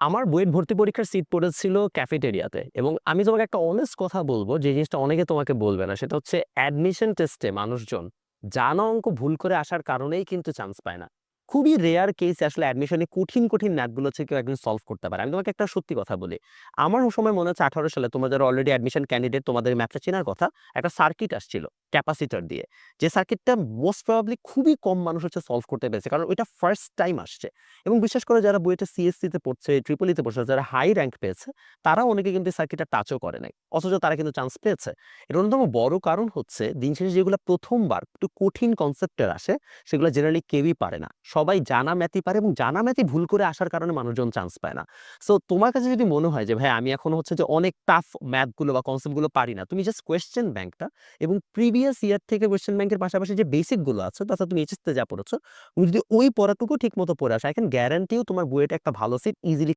আমার বুয়েট ভর্তি পরীক্ষার সিট পড়েছিল ক্যাফেটেরিয়াতে এবং আমি তোমাকে একটা অনেস্ট কথা বলব, যে জিনিসটা অনেকে তোমাকে বলবে না, সেটা হচ্ছে অ্যাডমিশন টেস্টে মানুষজন জানা অঙ্ক ভুল করে আসার কারণেই কিন্তু চান্স পায় না। খুবই রেয়ার কেস আসলে অ্যাডমিশনে কঠিন কঠিন ম্যাথগুলো হচ্ছে কেউ একদিন সলভ করতে পারে। আমি তোমাকে একটা সত্যি কথা বলি, আমার সময় মনে হচ্ছে আঠারো সালে তোমাদের অলরেডি অ্যাডমিশন ক্যান্ডিডেট তোমাদের ম্যাথটা চেনার কথা, একটা সার্কিট আসছিল। ক্যাপাসিটার দিয়ে। যে সার্কিটটা মোস্ট প্রবাবলি খুবই কম মানুষ হচ্ছে সলভ করতে পেরেছে, কারণ ওইটা ফার্স্ট টাইম আসছে। এবং বিশেষ করে যারা বইটা সিএসসিতে পড়ছে ট্রিপলিতে পড়ছে, যারা হাই র্যাঙ্ক পেয়েছে তারা অনেকে কিন্তু সার্কিটটা টাচও করে নাই। অথচ তারা কিন্তু চান্স পেয়েছে। এর অন্যতম বড় কারণ হচ্ছে, দিন শেষে যেগুলো প্রথমবার একটু কঠিন কনসেপ্টের আসে, সেগুলো জেনারেলি কেউই পারে না। সবাই জানা ম্যাথই পারে এবং জানা ম্যাথই ভুল করে আসার কারণে মানুষজন চান্স পায় না। সো তোমার কাছে যদি মনে হয় যে, ভাই, আমি এখন হচ্ছে যে অনেক টাফ ম্যাথগুলো বা কনসেপ্টগুলো পারি না, তুমি জাস্ট কোয়েশ্চেন ব্যাংকটা এবং প্রিভিয়াস ইয়ার থেকে কোয়েশ্চেন ব্যাংকের পাশাপাশি যে বেসিকগুলো আছে তাছাড়া তুমি এইচএসতে যা পড়েছো, তুমি যদি ওই পড়াটুকু ঠিক মতো পড়ে আসো আই ক্যান গ্যারান্টিও তোমার বইয়েটা একটা ভালো সিট ইজিলি